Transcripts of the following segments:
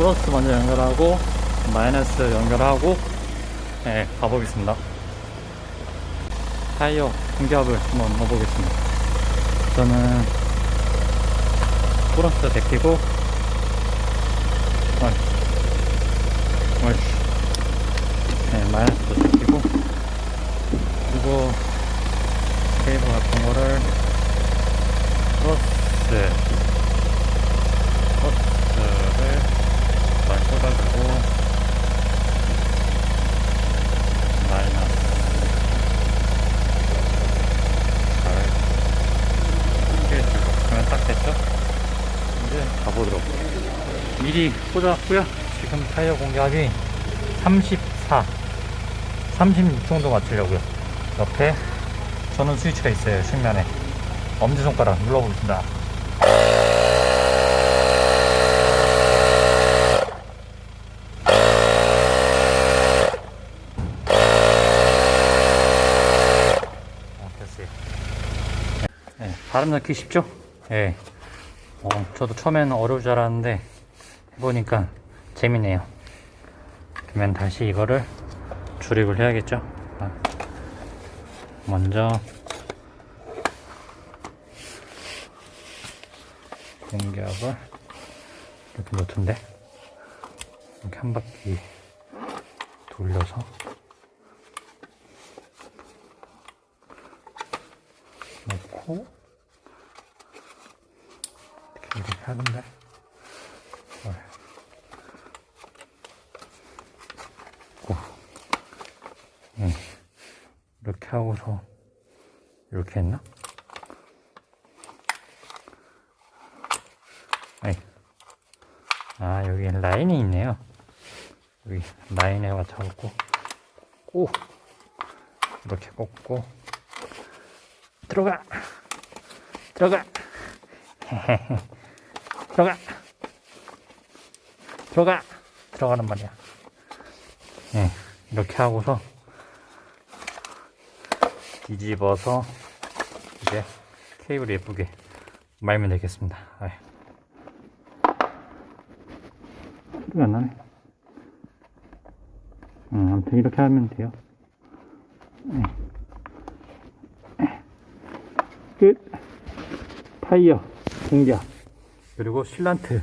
플러스 먼저 연결하고 마이너스 연결하고 네, 가보겠습니다. 타이어 공기압을 한번 넣어보겠습니다. 저는 플러스 데키고 어이, 어이, 네, 마이너스도 데키고 그리고 케이블 같은 거를 플러스 플러스를 잘 꽂아주고 마이너스 잘 피해주고 그러면 딱 됐죠? 이제 가보도록. 미리 꽂아왔고요. 지금 타이어 공략이 34 36 정도 맞추려고요. 옆에 전원 스위치가 있어요 측면에. 엄지손가락 눌러보겠습니다. 어, 됐어요. 네, 발음 넣기 쉽죠? 예. 어, 저도 처음에는 어려울 줄 알았는데 해보니까 재밌네요 그러면 다시 이거를 조립을 해야겠죠? 아, 먼저 공기압을 이렇게 놓던데 이렇게 한 바퀴 돌려서 놓고 이렇게 하는데 어. 고. 예. 이렇게 하고서 이렇게 했나? 아 여기 라인이 있네요 여기 라인에 맞춰갖고 꼭 이렇게 꽂고 들어가 들어가 들어가. 들어가. 들어가는 말이야. 네, 이렇게 하고서 뒤집어서 이제 케이블 예쁘게 말면 되겠습니다. 아이. 소리가 안 나네. 음, 아무튼 이렇게 하면 돼요. 네. 끝. 타이어 공기압 그리고 실란트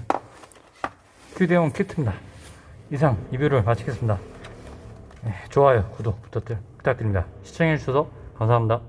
휴대용 키트입니다 이상 리뷰를 마치겠습니다. 네, 좋아요 구독 부탁드- 부탁드립니다. 시청해주셔서 감사합니다